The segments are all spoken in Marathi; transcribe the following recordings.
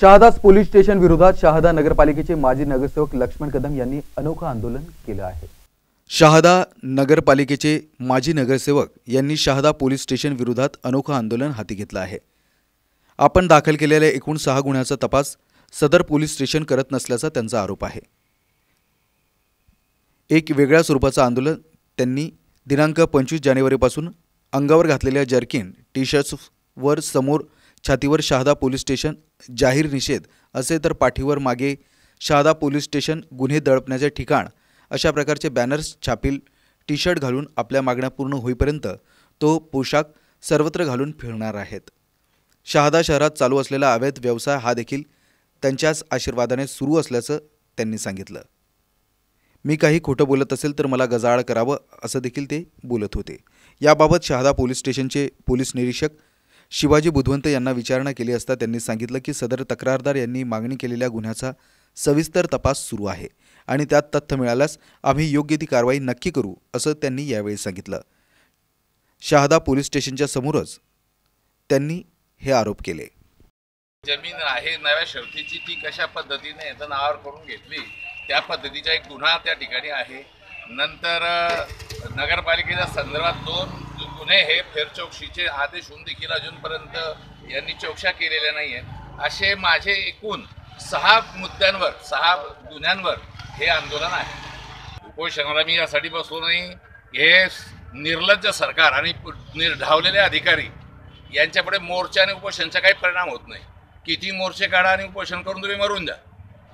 शहादास पोलीस स्टेशन विरोधात शहादा नगरपालिकेचे माजी नगरसेवक लक्ष्मण कदम यांनी अनोखं आंदोलन केलं आहे. शहादा नगरपालिकेचे माजी नगरसेवक यांनी शहादा पोलीस स्टेशन विरोधात अनोखं आंदोलन हाती घेतलं आहे. आपण दाखल केलेल्या एकूण सहा गुन्ह्याचा तपास सदर पोलीस स्टेशन करत नसल्याचा त्यांचा आरोप आहे. एक वेगळ्या स्वरूपाचं आंदोलन त्यांनी दिनांक पंचवीस जानेवारीपासून अंगावर घातलेल्या जर्किन टी शर्ट्सवर समोर छातीवर शहादा पोलीस स्टेशन जाहीर निषेध असे तर पाठीवर मागे शहादा पोलीस स्टेशन गुन्हे दडपण्याचे ठिकाण अशा प्रकारचे बॅनर्स छापील टी शर्ट घालून आपल्या मागण्या पूर्ण होईपर्यंत तो पोशाख सर्वत्र घालून फिरणार आहेत. शहादा शहरात चालू असलेला अवैध व्यवसाय हा देखील त्यांच्याच आशीर्वादाने सुरू असल्याचं त्यांनी सांगितलं. मी काही खोटं बोलत असेल तर मला गजाआड करावं असं देखील ते बोलत होते. याबाबत शहादा पोलीस स्टेशनचे पोलीस निरीक्षक शिवाजी बुधवंत यांना विचारणा केली असता त्यांनी सांगितलं की सदर तक्रारदार यांनी मागणी केलेल्या गुन्ह्याचा सविस्तर तपास सुरू आहे आणि त्यात तथ्य मिळाल्यास आम्ही योग्य ती कारवाई नक्की करू असं त्यांनी यावेळी सांगितलं. शहादा पोलीस स्टेशनच्या समोरच त्यांनी हे आरोप केले. जमीन आहे नव्या शर्तीची ती कशा पद्धतीने याचं नावावर करून घेतली त्या पद्धतीचा एक गुन्हा त्या ठिकाणी आहे. नंतर नगरपालिकेच्या संदर्भात दोन गुन्हे हे फेरचौकशीचे आदेश होऊन देखील अजूनपर्यंत यांनी चौकशा केलेल्या नाही आहेत असे माझे एकूण सहा मुद्द्यांवर सहा गुन्ह्यांवर हे आंदोलन आहे. उपोषणाला मी यासाठी बसलो नाही. हे निर्लज्ज सरकार आणि निर्धावलेले अधिकारी यांच्यापुढे मोर्चा आणि उपोषणचा काही परिणाम होत नाही. किती मोर्चे काढा आणि उपोषण करून तुम्ही मरून द्या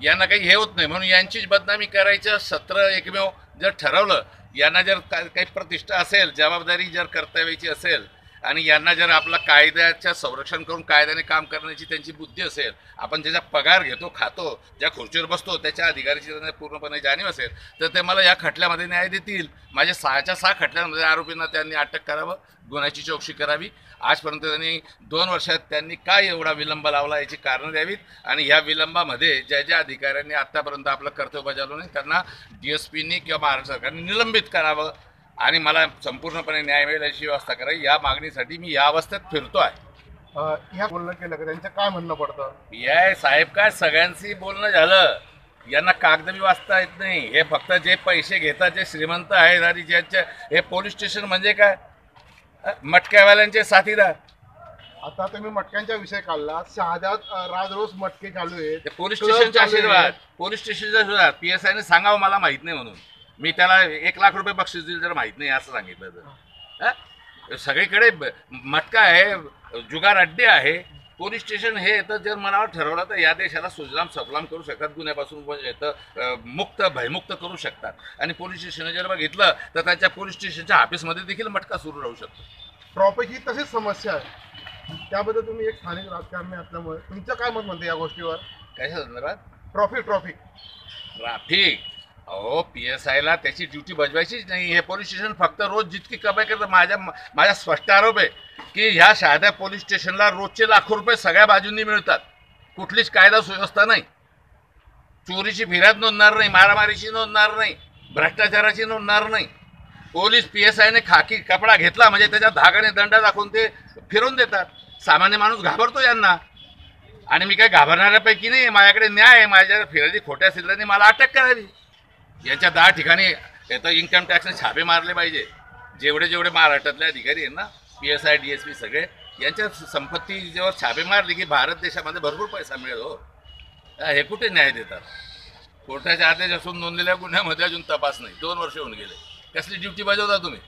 यांना काही हे होत नाही. म्हणून यांचीच बदनामी करायचं सत्र एकमेव जर ठरवलं यांना जर का- काही प्रतिष्ठा असेल जबाबदारी जर कर्तव्याची असेल आणि यांना जर आपला कायद्याच्या संरक्षण करून कायद्याने काम करण्याची त्यांची बुद्धी असेल आपण ज्याचा पगार घेतो खातो ज्या खुर्चीवर बसतो त्याच्या अधिकाराची त्यांना पूर्णपणे जाणीव असेल तर ते मला या खटल्यामध्ये न्याय देतील. माझ्या सहाच्या सहा खटल्यांमध्ये आरोपींना त्यांनी अटक करावं गुन्ह्याची चौकशी करावी. आजपर्यंत त्यांनी दोन वर्षात त्यांनी काय एवढा विलंब लावला याची कारणं द्यावीत. आणि ह्या विलंबामध्ये ज्या ज्या अधिकाऱ्यांनी आत्तापर्यंत आपलं कर्तव्य बजावलं नाही त्यांना डी एस पीनी किंवा महाराष्ट्र सरकारने निलंबित करावं. आणि मला संपूर्णपणे न्याय मिळेल अशी व्यवस्था करावी. या मागणीसाठी मी या अवस्थेत फिरतो आहे. ह्या बोलणं केलं का? त्यांचं काय म्हणणं पडतं? या साहेब काय सगळ्यांशी बोलणं झालं? यांना कागद बी वाचता येत नाही. हे फक्त जे पैसे घेतात जे श्रीमंत आहेत आणि ज्यांचे हे पोलीस स्टेशन म्हणजे काय? मटक्यावाल्यांचे साथीदार. आता तुम्ही मटक्यांचा विषय काढला. शहाद्यात अ, राज रोज मटके चालू आहेत. ते पोलीस स्टेशनचे आशीर्वाद. पोलीस स्टेशनचे आशीर्वाद. पी एस आयने सांगावं मला माहीत नाही म्हणून. मी त्याला एक लाख रुपये बक्षीस दिलं जर माहीत नाही असं सांगितलं तर? सगळीकडे ब- मटका आहे जुगार अड्डे आहे पोलीस स्टेशन हे तर जर मनावर ठरवलं तर या देशाला सुजलाम सफलाम करू शकतात गुन्ह्यापासून व- येतं अ, मुक्त भयमुक्त करू शकतात. आणि पोलीस स्टेशन जर बघितलं तर त्यांच्या पोलीस स्टेशनच्या ऑफिसमध्ये देखील मटका सुरू राहू शकतो. ट्रॉफिक ही तशीच समस्या आहे. त्याबद्दल तुम्ही एक स्थानिक राजकारणी असल्यामुळे तुमचं काय मत म्हणते या गोष्टीवर? कशा संदर्भात ट्रॉफिक ट्रॉफिक ट्रॅफिक. अहो पी एस आयला त्याची ड्युटी बजवायचीच नाही. हे पोलीस स्टेशन फक्त रोज जितकी कमाई करतं माझ्या माझा स्पष्ट आरोप आहे की ह्या शहाद्या पोलीस स्टेशनला रोजचे लाखो रुपये सगळ्या बाजूंनी मिळतात. कुठलीच कायदा सुव्यवस्था नाही. चोरीची फिर्याद नोंदणार नाही मारामारीची नोंदणार नाही भ्रष्टाचाराची नोंदणार नाही. पोलीस पी एस आयने खाकी कपडा घेतला म्हणजे त्याच्या धागाने दंड दाखवून ते फिरून देतात. सामान्य माणूस घाबरतो यांना. आणि मी काय घाबरणाऱ्यापैकी नाही माझ्याकडे न्याय आहे माझ्या फिर्यादी खोट्या सिद्धांनी मला अटक करावी. यांच्या दहा ठिकाणी येतं इन्कम टॅक्सने छापे मारले पाहिजे. जेवढे जेवढे महाराष्ट्रातले अधिकारी आहेत ना P S I D S P सगळे यांच्या संपत्तीवर छापे मारले की भारत देशामध्ये भरपूर पैसा मिळेल हो. हे कुठे न्याय देतात? कोर्टाच्या आदेश असून नोंदलेल्या गुन्ह्यामध्ये अजून तपास नाही. दोन वर्ष होऊन गेले. कसली ड्युटी बजावता तुम्ही?